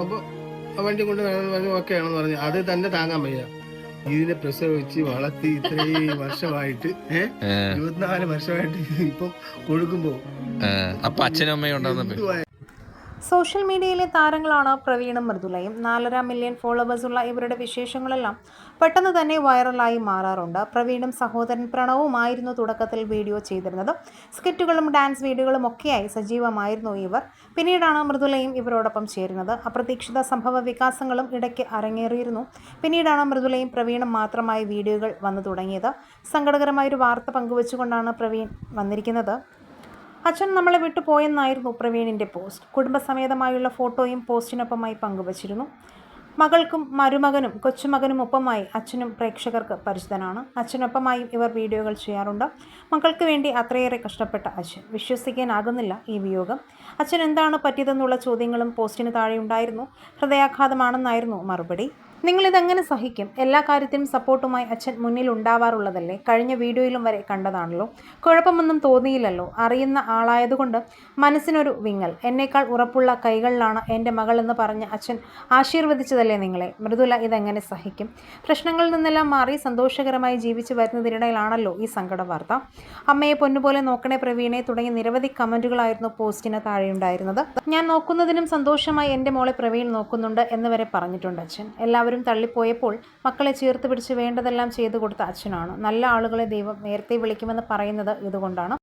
അപ്പോൾ വണ്ടി കൊണ്ട് പറഞ്ഞു ഓക്കെ ആണെന്ന് പറഞ്ഞു അത് തന്നെ താങ്ങാൻ വയ്യ. ഇതിനെ പ്രസവിച്ച് വളർത്തി ഇത്രയും വർഷമായിട്ട് ഏഹ് ഇരുപത്തിനാല് വർഷമായിട്ട് ഇപ്പം കൊടുക്കുമ്പോ അപ്പൊ അച്ഛനും അമ്മയും സോഷ്യൽ മീഡിയയിലെ താരങ്ങളാണ് പ്രവീണും മൃദുലയും. നാലര മില്യൺ ഫോളോവേഴ്സുള്ള ഇവരുടെ വിശേഷങ്ങളെല്ലാം പെട്ടെന്ന് തന്നെ വൈറലായി മാറാറുണ്ട്. പ്രവീണും സഹോദരൻ പ്രണവുമായിരുന്നു തുടക്കത്തിൽ വീഡിയോ ചെയ്തിരുന്നത്. സ്കിറ്റുകളും ഡാൻസ് വീഡിയോകളും ഒക്കെയായി സജീവമായിരുന്നു ഇവർ. പിന്നീടാണ് മൃദുലയും ഇവരോടൊപ്പം ചേരുന്നത്. അപ്രതീക്ഷിത സംഭവ വികാസങ്ങളും ഇടയ്ക്ക് അരങ്ങേറിയിരുന്നു. പിന്നീടാണ് മൃദുലയും പ്രവീണും മാത്രമായി വീഡിയോകൾ വന്നു തുടങ്ങിയത്. സങ്കടകരമായ ഒരു വാർത്ത പങ്കുവച്ചുകൊണ്ടാണ് പ്രവീൺ വന്നിരിക്കുന്നത്. അച്ഛൻ നമ്മളെ വിട്ടു പോയെന്നായിരുന്നു പ്രവീണിന്റെ പോസ്റ്റ്. കുടുംബസമേതമായുള്ള ഫോട്ടോയും പോസ്റ്റിനൊപ്പമായി പങ്കുവച്ചിരുന്നു. മകൾക്കും മരുമകനും കൊച്ചുമകനും ഒപ്പമായി അച്ഛനും പ്രേക്ഷകർക്ക് പരിചിതനാണ്. അച്ഛനൊപ്പമായും ഇവർ വീഡിയോകൾ ചെയ്യാറുണ്ട്. മക്കൾക്ക് വേണ്ടി അത്രയേറെ കഷ്ടപ്പെട്ട അച്ഛൻ വിശ്വസിക്കാനാകുന്നില്ല ഈ വിയോഗം. അച്ഛൻ എന്താണ് പറ്റിയതെന്നുള്ള ചോദ്യങ്ങളും പോസ്റ്റിന് താഴെ ഉണ്ടായിരുന്നു ഹൃദയാഘാതമാണെന്നായിരുന്നു മറുപടി. നിങ്ങളിതെങ്ങനെ സഹിക്കും? എല്ലാ കാര്യത്തിനും സപ്പോർട്ടുമായി അച്ഛൻ മുന്നിൽ ഉണ്ടാവാറുള്ളതല്ലേ കഴിഞ്ഞ വീഡിയോയിലും വരെ കണ്ടതാണല്ലോ. കുഴപ്പമൊന്നും തോന്നിയില്ലല്ലോ. അറിയുന്ന ആളായതുകൊണ്ട് മനസ്സിനൊരു വിങ്ങൽ. എന്നേക്കാൾ ഉറപ്പുള്ള കൈകളിലാണ് എന്റെ മകൾ എന്ന് പറഞ്ഞ് അച്ഛൻ ആശീർവദിച്ചതല്ലേ നിങ്ങളെ? മൃദുല ഇതെങ്ങനെ സഹിക്കും? പ്രശ്നങ്ങളിൽ നിന്നെല്ലാം മാറി സന്തോഷകരമായി ജീവിച്ചു വരുന്നതിനിടയിലാണല്ലോ ഈ സങ്കട വാർത്ത അമ്മയെ പൊന്നുപോലെ നോക്കണേ പ്രവീണെ തുടങ്ങി നിരവധി കമന്റുകളായിരുന്നു പോസ്റ്റിന് താഴെയുണ്ടായിരുന്നത്. ഞാൻ നോക്കുന്നതിനും സന്തോഷമായി എന്റെ മോളെ പ്രവീൺ നോക്കുന്നുണ്ട് എന്ന് വരെ പറഞ്ഞിട്ടുണ്ട് അച്ഛൻ. എല്ലാവരും തള്ളിപ്പോയപ്പോൾ മക്കളെ ചേർത്ത് പിടിച്ച് വേണ്ടതെല്ലാം ചെയ്തു കൊടുത്ത അച്ഛനാണ്. നല്ല ആളുകളെ ദൈവം നേരത്തെ വിളിക്കുമെന്ന് പറയുന്നത് ഇതുകൊണ്ടാണ്.